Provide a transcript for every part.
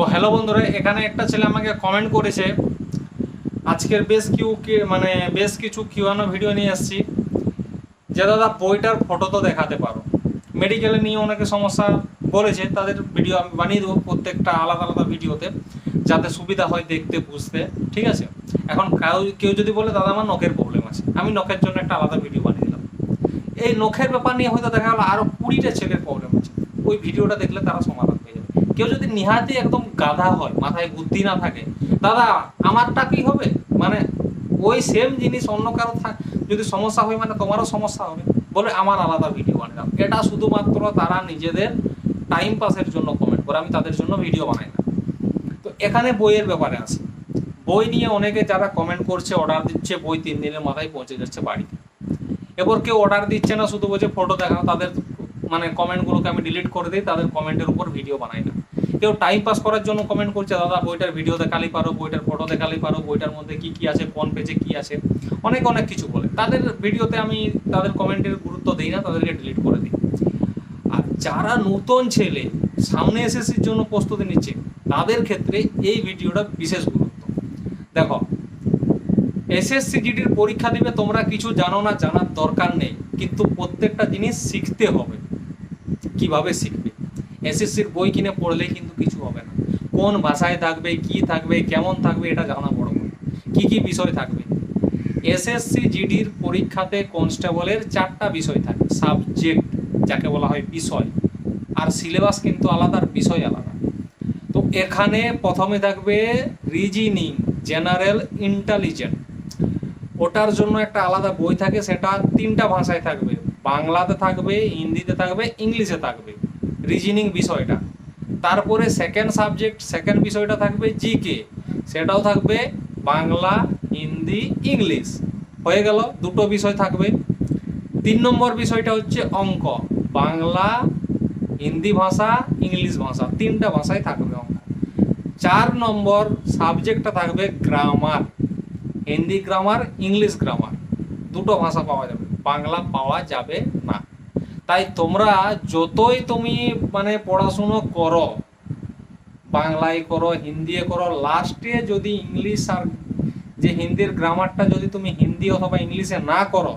তো হ্যালো বন্ধুরা, এখানে একটা ছেলে আমাকে কমেন্ট করেছে, আজকের বেশ কিউ মানে বেশ কিছু কিউআনো ভিডিও নিয়ে এসেছি যে দাদা বইটার ফটো তো দেখাতে পারো। মেডিকেলে নিয়ে অনেকে সমস্যা বলেছে তাদের ভিডিও আমি বানিয়ে দেবো প্রত্যেকটা আলাদা আলাদা ভিডিওতে যাতে সুবিধা হয় দেখতে, বুঝতে, ঠিক আছে? এখন কেউ কেউ যদি বলে, দাদা, আমার নখের প্রবলেম আছে। আমি নখের জন্য একটা আলাদা ভিডিও বানিয়ে দিলাম। এই নখের ব্যাপার নিয়ে হয়তো দেখা গেলো আরও কুড়িটা ছেলের প্রবলেম আছে। ওই ভিডিওটা দেখলে তারা সমাধান কেউ যদি নিহাতি একদম গাধা হয়, মাথায় বুদ্ধি না থাকে, দাদা, আমারটা কি হবে? মানে ওই সেম জিনিস অন্য কারও যদি সমস্যা হয় মানে তোমারও সমস্যা হবে। বলে, আমার আলাদা ভিডিও বানালাম। এটা শুধুমাত্র তারা নিজেদের টাইম পাসের জন্য কমেন্ট করে। আমি তাদের জন্য ভিডিও বানাই না। তো এখানে বইয়ের ব্যাপারে আসি। বই নিয়ে অনেকে যারা কমেন্ট করছে অর্ডার দিচ্ছে, বই তিন দিনের মাথায় পৌঁছে যাচ্ছে বাড়িতে। এবার কেউ অর্ডার দিচ্ছে না, শুধু বলছে ফটো দেখাও। তাদের মানে কমেন্টগুলোকে আমি ডিলিট করে দিই, তাদের কমেন্টের উপর ভিডিও বানাই না। কেউ টাইম পাস করার জন্য কমেন্ট করছে, দাদা, বইটার ভিডিও দেখালেই পারো, বইটার ফটো দেখালেই পারো, বইটার মধ্যে কি কি আছে, কোন পেজে কি আছে? অনেক অনেক কিছু বলে। তাদের ভিডিওতে আমি তাদের কমেন্টের গুরুত্ব দিই না, তাদেরকে ডিলিট করে দিই। আর যারা নতুন ছেলে, সামনে এসএসসির জন্য প্রস্তুতি নিচ্ছে, তাদের ক্ষেত্রে এই ভিডিওটা বিশেষ গুরুত্ব। দেখো এসএসসি জিডির পরীক্ষা দিবে, তোমরা কিছু জানো না, জানার দরকার নেই, কিন্তু প্রত্যেকটা জিনিস শিখতে হবে। কীভাবে শিখবে? এসএসসির বই কিনে পড়লে কিন্তু কিছু হবে না। কোন ভাষায় থাকবে, কি থাকবে, কেমন থাকবে এটা জানা বড়। কি কি বিষয় থাকবে? এসএসসি, জিডির পরীক্ষাতে কনস্টেবলের চারটা বিষয় থাকে। সাবজেক্ট, যাকে বলা হয় বিষয়। আর সিলেবাস কিন্তু আলাদা আর বিষয় আলাদা। তো এখানে প্রথমে থাকবে রিজিনিং, জেনারেল ইন্টেলিজেন্ট ওটার জন্য একটা আলাদা বই থাকে, সেটা তিনটা ভাষায় থাকবে। বাংলাতে থাকবে, হিন্দিতে থাকবে, ইংলিশে থাকবে। রিজনিং বিষয়টা। তারপরে সেকেন্ড সাবজেক্ট সেকেন্ড বিষয়টা থাকবে জিকে সেটাও থাকবে বাংলা, হিন্দি, ইংলিশ। হয়ে গেল, দুটো বিষয় থাকবে। তিন নম্বর বিষয়টা হচ্ছে অঙ্ক। বাংলা, হিন্দি ভাষা, ইংলিশ ভাষা। তিনটা ভাষায় থাকবে অঙ্ক। চার নম্বর সাবজেক্টটা থাকবে grammar Hindi grammar English grammar দুটো ভাষা পাওয়া যাবে। বাংলা পাওয়া যাবে না। তাই তোমরা যতই তুমি মানে পড়াশুনো করো, বাংলায় করো, হিন্দিয়ে করো, লাস্টে যদি ইংলিশ আর যে হিন্দির গ্রামারটা যদি তুমি হিন্দি অথবা ইংলিশে না করো,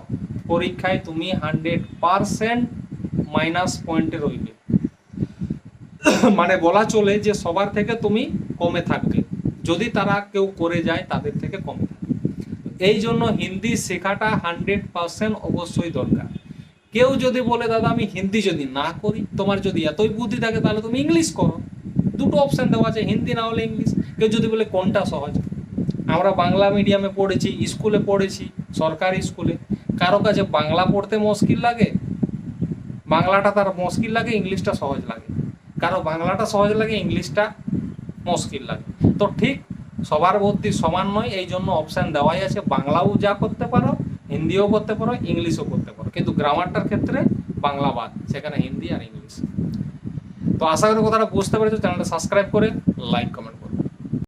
পরীক্ষায় তুমি হান্ড্রেড পারসেন্ট মাইনাস পয়েন্টে রইবে। মানে বলা চলে যে সবার থেকে তুমি কমে থাকবে। যদি তারা কেউ করে যায়, তাদের থেকে কমে থাকবে। এই জন্য হিন্দি শেখাটা হান্ড্রেড পার্সেন্ট অবশ্যই দরকার। কেউ যদি বলে, দাদা, আমি হিন্দি যদি না করি, তোমার যদি এতই বুদ্ধি থাকে, তাহলে তুমি ইংলিশ করো। দুটো অপশান দেওয়া আছে, হিন্দি না হলে ইংলিশ। কেউ যদি বলে, কোনটা সহজ? আমরা বাংলা মিডিয়ামে পড়েছি স্কুলে পড়েছি, সরকারি স্কুলে কারও কাছে বাংলা পড়তে মুশকিল লাগে, বাংলাটা তার মুশকিল লাগে, ইংলিশটা সহজ লাগে। কারও বাংলাটা সহজ লাগে, ইংলিশটা মুশকিল লাগে। তো ঠিক সবার ভর্তি সমান নয় এই জন্য অপশান দেওয়াই আছে, বাংলাও যা করতে পারো হিন্দিও করতে পারো, ইংলিশও করতে পারো। কিন্তু গ্রামারটার ক্ষেত্রে বাংলা বাদ, সেখানে হিন্দি আর ইংলিশ। তো আশা করি কথাটা বুঝতে পেরেছ, চ্যানেলটা সাবস্ক্রাইব করে লাইক কমেন্ট